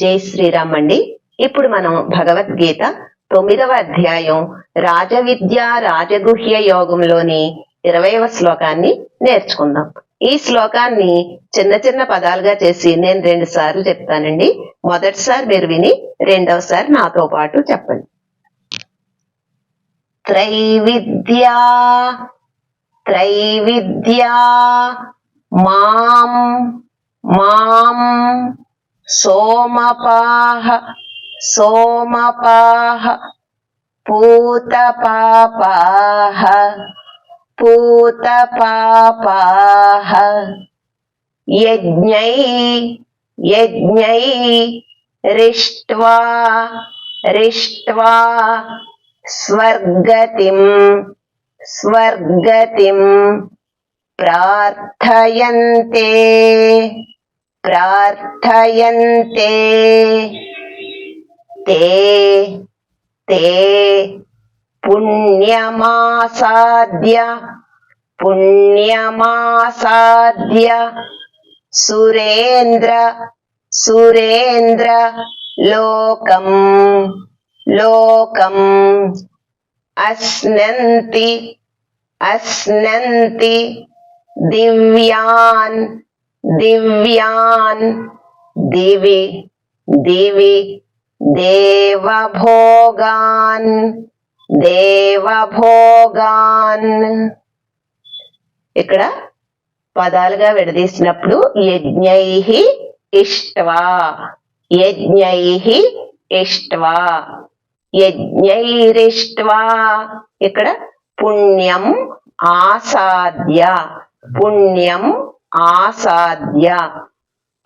జై శ్రీరామ్ అండి. ఇప్పుడు మనం భగవద్గీత తొమ్మిదవ అధ్యాయం రాజవిద్య రాజగుహ్య యోగంలోని ఇరవైవ శ్లోకాన్ని నేర్చుకుందాం. ఈ శ్లోకాన్ని చిన్న చిన్న పదాలుగా చేసి నేను రెండు సార్లు చెప్తానండి. మొదటిసారి మీరు విని రెండవసారి నాతో పాటు చెప్పండి. త్రైవిద్యా త్రైవిద్యా మాం మాం సోమపాహ సోమపాహ పూతపాపాహ పూతపాపాహ. యజ్ఞై యజ్ఞై రిష్ట్వా రిష్ట్వా. స్వర్గతిం స్వర్గతిం ప్రార్థయంతే. ప్రార్థయంతే. తే తే పుణ్యమాసాద్య పుణ్యమాసాద్య సురేంద్ర సురేంద్ర లోకం లోకం. అశ్నంతి అశ్నంతి దివ్యాన్ దివ్యాన్ దివి దివి దేవభోగాన్ దేవభోగాన్ ఇక్కడ పదాలుగా విడదీసినప్పుడు యజ్ఞై ఇష్టవా యజ్ఞై ఇష్టవా యజ్ఞైరిష్ట్వా. ఇక్కడ పుణ్యం ఆసాద్య పుణ్యం ఆసాద్య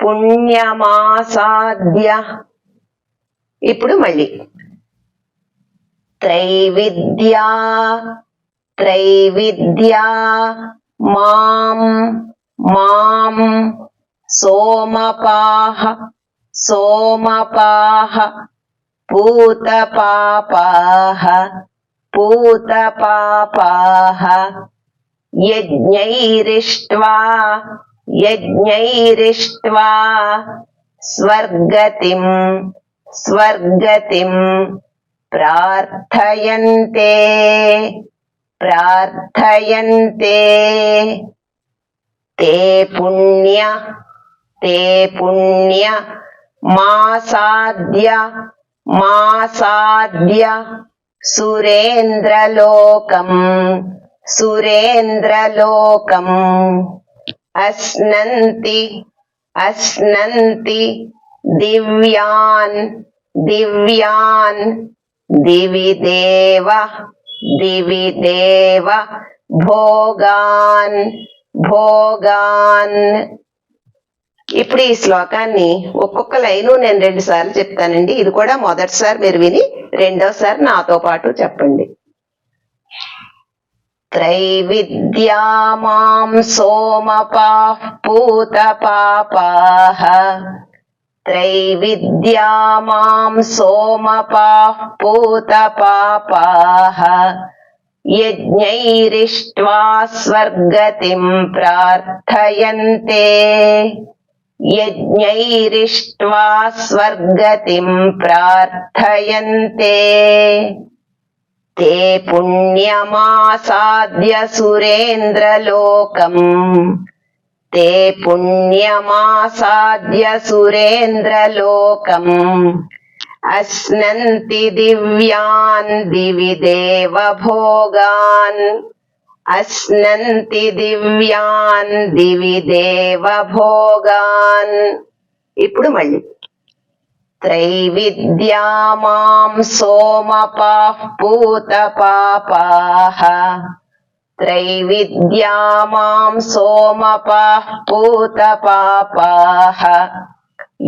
పుణ్యమాసాద్య. ఇప్పుడు మళ్ళీ. త్రైవిద్యా త్రైవిద్యా మాం మాం సోమపాహ సోమపాహ పూతపాపాహ పూతపాపాహ యజ్ఞైరిష్ట్వా యజ్ఞైరిష్ట్వా స్వర్గతిం స్వర్గతిం ప్రార్థయంతే ప్రార్థయంతే. తే పుణ్య తే పుణ్య మాసాద్య మాసాద్య సురేంద్రలోకం. సురేంద్రలోకం. అశ్నంతి అశ్నంతి దివ్యాన్ దివ్యాన్ దివి దేవ దివి దేవ భోగాన్ భోగాన్. ఇప్పుడు ఈ శ్లోకాన్ని ఒక్కొక్క లైను నేను రెండు సార్లు చెప్తానండి. ఇది కూడా మొదటిసారి మీరు విని రెండోసారి నాతో పాటు చెప్పండి. త్రైవిద్యా మాం సోమపాః పూతపాపాః త్రైవిద్యా మాం సోమపాః పూతపాపాః యజ్ఞైరిష్ట్వా స్వర్గతిం ప్రార్థయంతే యజ్ఞైరిష్ట్వా స్వర్గతిం ప్రార్థయంతే ते पुण्यमासाद्य सुरेन्द्रलोकम् ते पुण्यमासाद्य सुरेन्द्रलोकम् अश्नन्ति दिव्यान् दिवि देवभोगान् अश्नन्ति दिव्यान् दिवि देवभोगान् ఇప్పుడు మళ్ళీ త్రైవిద్యా మాం సోమపాః పూతపాపాః త్రైవిద్యా మాం సోమపాః పూతపాపాః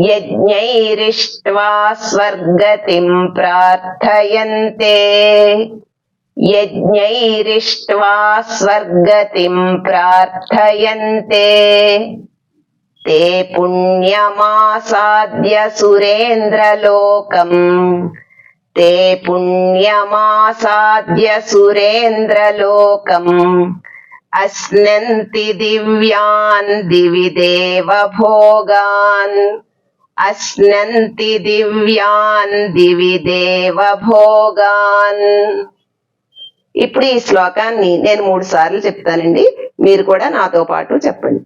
యజ్ఞైరిష్ట్వా స్వర్గతిం ప్రార్థయంతే యజ్ఞైరిష్ట్వా స్వర్గతిం ప్రార్థయంతే ते पुण्यमासाद्य सुरेन्द्रलोकम् ते पुण्यमासाद्य सुरेन्द्रलोकम् अश्नन्ति दिव्यान् दिवि देवभोगान् అశ్నంతి దివ్యాన్ దివి దేవ భోగాన్ ఇప్పుడు ఈ శ్లోకాన్ని నేను మూడు సార్లు చెప్తానండి మీరు కూడా నాతో పాటు చెప్పండి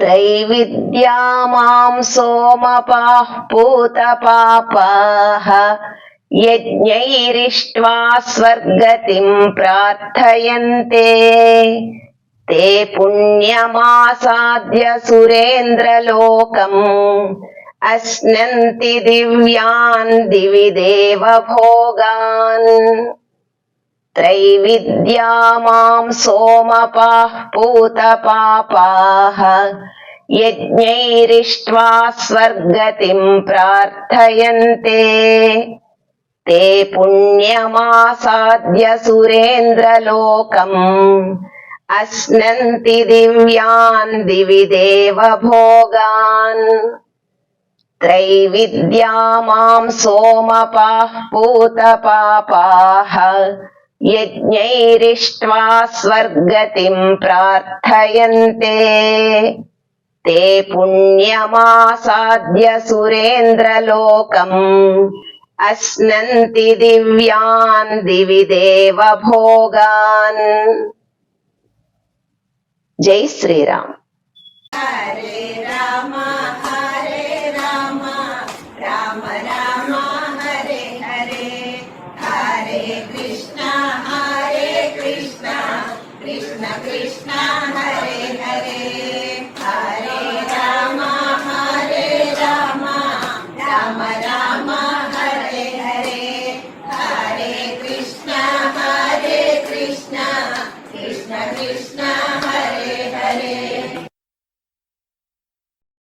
त्रैविद्या मां सोमपाः पूतपापाः यज्ञैरिष्ट्वा स्वर्गतिं प्रार्थयन्ते ते पुण्यमासाद्य सुरेन्द्रलोकम् अश्नन्ति दिव्यान् दिवि देवभोगान् त्रैविद्या मां सोमपाः पूतपापाः यज्ञैरिष्ट्वा स्वर्गतिं प्रार्थयन्ते ते पुण्यमासाद्य सुरेन्द्रलोकम् अश्नन्ति दिव्यान् दिवि देवभोगान् त्रैविद्या मां सोमपाः पूतपापाः యజ్ఞైరిष्ट्వా స్వర్గతిం ప్రార్థయంతే తే పుణ్యమాసాద్య సురేంద్రలోకం అశ్నంతి దివ్యాన్ దివి దేవభోగాన్ జై శ్రీరామ్ హరే రామ హరే రామ రామ I Ramara.